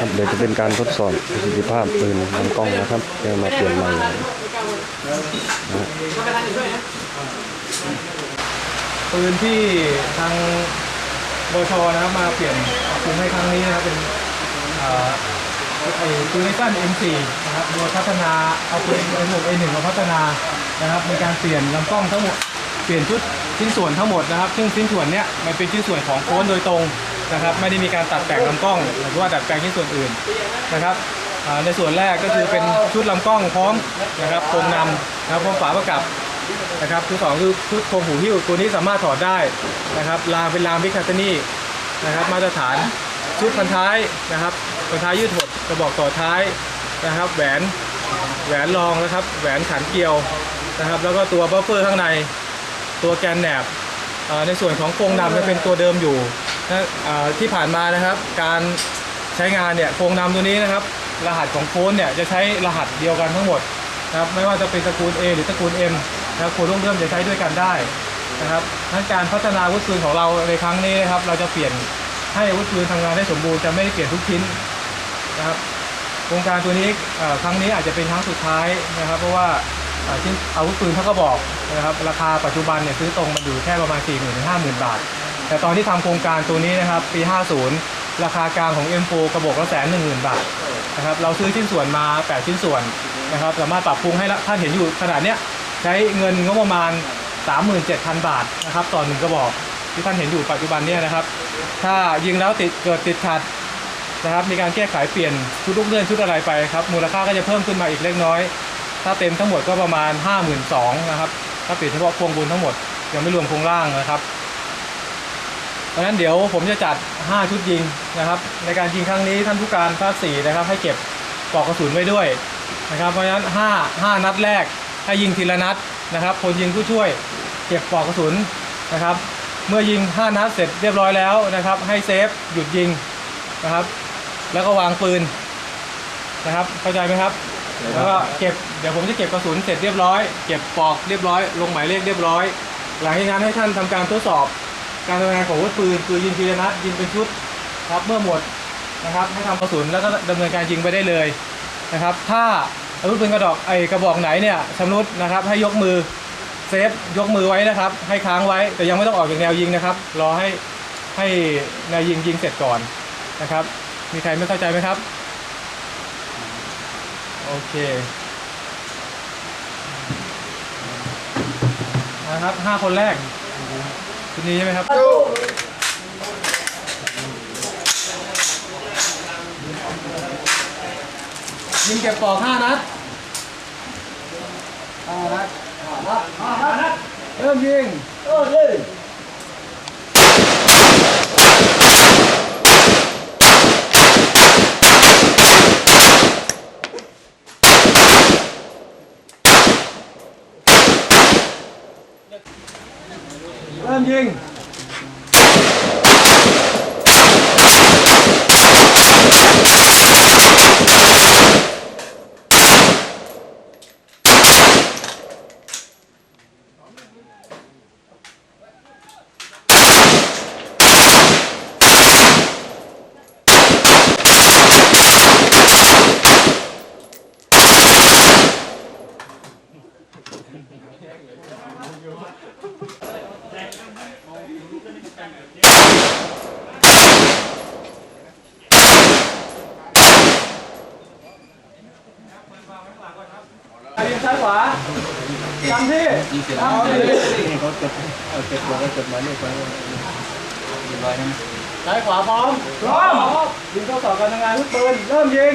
ครับเดี๋ยวจะเป็นการทดสอบประสิทธิภาพปืนลำกล้องนะครับจะมาเปลี่ยนใหม่นะฮะปืนที่ทางบชนะครับมาเปลี่ยนปรุงให้ครั้งนี้นะครับเป็นไอ้ปืนไอตัน M4 นะครับโดยพัฒนาเอาปืน M6 A1 มาพัฒนานะครับมีการเปลี่ยนลำกล้องทั้งหมดเปลี่ยนชุดชิ้นส่วนทั้งหมดนะครับ ซึ่งชิ้นส่วนเนี้ยมันเป็นชิ้นส่วนของโค้นโดยตรง นะครับ ไม่ได้มีการตัดแต่งลำกล้องหรือว่าดัดแปลงชิ้นส่วนอื่นนะครับในส่วนแรกก็คือเป็นชุดลำกล้องพร้อมนะครับโครงนำนะครับพร้อมฝาประกับนะครับชุดสองคือชุดโครงหูหิ้วตัวนี้สามารถถอดได้นะครับรางเป็นรางพิคาตนี่นะครับ มาตรฐานชุดพันท้ายนะครับพันท้ายยืดหดกระบอกต่อท้ายนะครับ แหวนแหวนรองนะครับ แหวนขันเกลียวนะครับ แล้วก็ตัวบัฟเฟอร์ข้างในตัวแกนแหนบในส่วนของโครงนำจะเป็นตัวเดิมอยู่ ที่ผ่านมานะครับ การใช้งานเนี่ยโครงนำตัวนี้นะครับ รหัสของโค้นเนี่ยจะใช้รหัสเดียวกันทั้งหมดนะครับไม่ว่าจะเป็นตระกูล A หรือตระกูล M นะครับโครงร่วมเริ่มจะใช้ด้วยกันได้นะครับทั้งการพัฒนาอาวุธปืนของเราในครั้งนี้นะครับ เราจะเปลี่ยนให้อาวุธปืนทำงานได้สมบูรณ์จะไม่ได้เปลี่ยนทุกชิ้นนะครับโครงการตัวนี้ครั้งนี้อาจจะเป็นครั้งสุดท้ายนะครับ เพราะว่าเอ่อชิ้นอาวุธปืนเขาก็บอกนะครับราคาปัจจุบันเนี่ยซื้อตรงมันอยู่แค่ประมาณ4 0 0 0 0ถึง50,000 บาท แต่ตอนที่ทำโครงการตัวนี้นะครับปี 50 ราคากลางของ M4 กระบอกละแสนหนึ่งหมื่นบาทนะครับเราซื้อชิ้นส่วนมา 8 ชิ้นส่วนนะครับสามารถปรับปรุงให้ละท่านเห็นอยู่ขนาดเนี้ยใช้เงินงบประมาณ 37,000 บาทนะครับต่อหนึ่งกระบอกที่ท่านเห็นอยู่ปัจจุบันเนี่ยนะครับ ถ้ายิงแล้วติดเกิดติดขัดนะครับ มีการแก้ไขเปลี่ยนชุดลูกเลื่อนชุดอะไรไปครับ มูลค่าก็จะเพิ่มขึ้นมาอีกเล็กน้อย ถ้าเต็มทั้งหมดก็ประมาณ 52,000นะครับ ถ้าเปลี่ยนเฉพาะพวงบุญทั้งหมดยังไม่รวมโครงล่างนะครับ เพราะฉะนั้นเดี๋ยวผมจะจัด 5 ชุดยิงนะครับ ในการยิงครั้งนี้ท่านผู้การภาค4นะครับ ให้เก็บปลอกกระสุนไว้ด้วยนะครับ เพราะฉะนั้น 5 5 นัดแรกให้ยิงทีละนัดนะครับ คนยิงผู้ช่วยเก็บปลอกกระสุนนะครับ เมื่อยิง 5 นัดเสร็จเรียบร้อยแล้วนะครับ ให้เซฟหยุดยิงนะครับ แล้วก็วางปืนนะครับ เข้าใจไหมครับ แล้วก็เก็บเดี๋ยวผมจะเก็บกระสุนเสร็จเรียบร้อย เก็บปลอกเรียบร้อย ลงหมายเลขเรียบร้อย หลังจากนั้นให้ท่านทำการทดสอบ การทำงานของอาวุธปืนคือยิงทีละนัดยิงเป็นชุดครับเมื่อหมดนะครับให้ทำกระสุนแล้วก็ดำเนินการยิงไปได้เลยนะครับ ถ้าอาวุธปืนกระดอกไอกระบอกไหนเนี่ยชำรุดนะครับให้ยกมือเซฟยกมือไว้นะครับ ให้ค้างไว้แต่ยังไม่ต้องออกจากแนวยิงนะครับ รอให้ให้นายยิงยิงเสร็จก่อนนะครับ มีใครไม่เข้าใจไหมครับ โอเคนะครับห้าคนแรก ชุดนี้ใช่ไหมครับยิงเก็บปอกห้านัดห้านัดห้านัดเริ่มยิงเริ่มยิง 선 생. ยิงซ้ายขวาจำที่ทำที่เขาจดเอาเก็บไว้จดหมายไว้เรียบร้อยนะซ้ายขวาพร้อม พร้อมยิงเข้าต่อการทำงานทุกปืนเริ่มยิง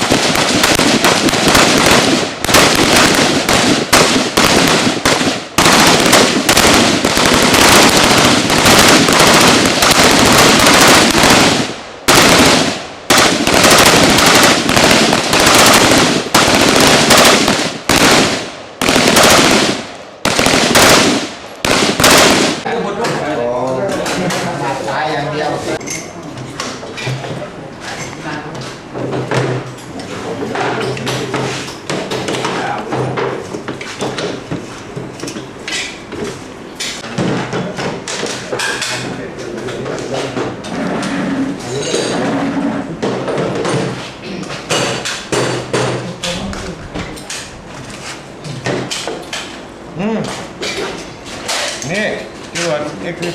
จะคือ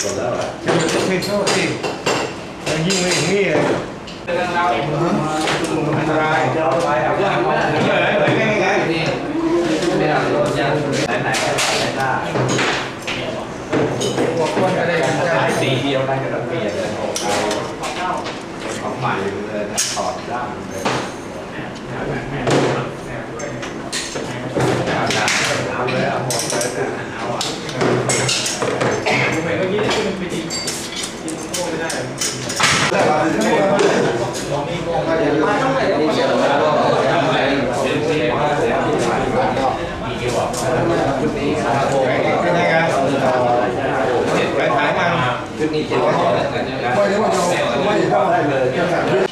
หมดแล้วอะจะคือโชคดีมันยิ่งไม่อย่างนี้เลยอันตรายเดี๋ไปเอาไปเอาไปง่ายง่ายนี่ไม่เอาโดนยันไหนไหนไหนหน้าพวกคนอะไรกันได้สีเดียวกันกับเมียเลของเราของใหม่เลยนะถอดด้ามเลยเอาเลยเอาหมดเลยเอาอะ 一些。欢迎欢迎，欢迎到总？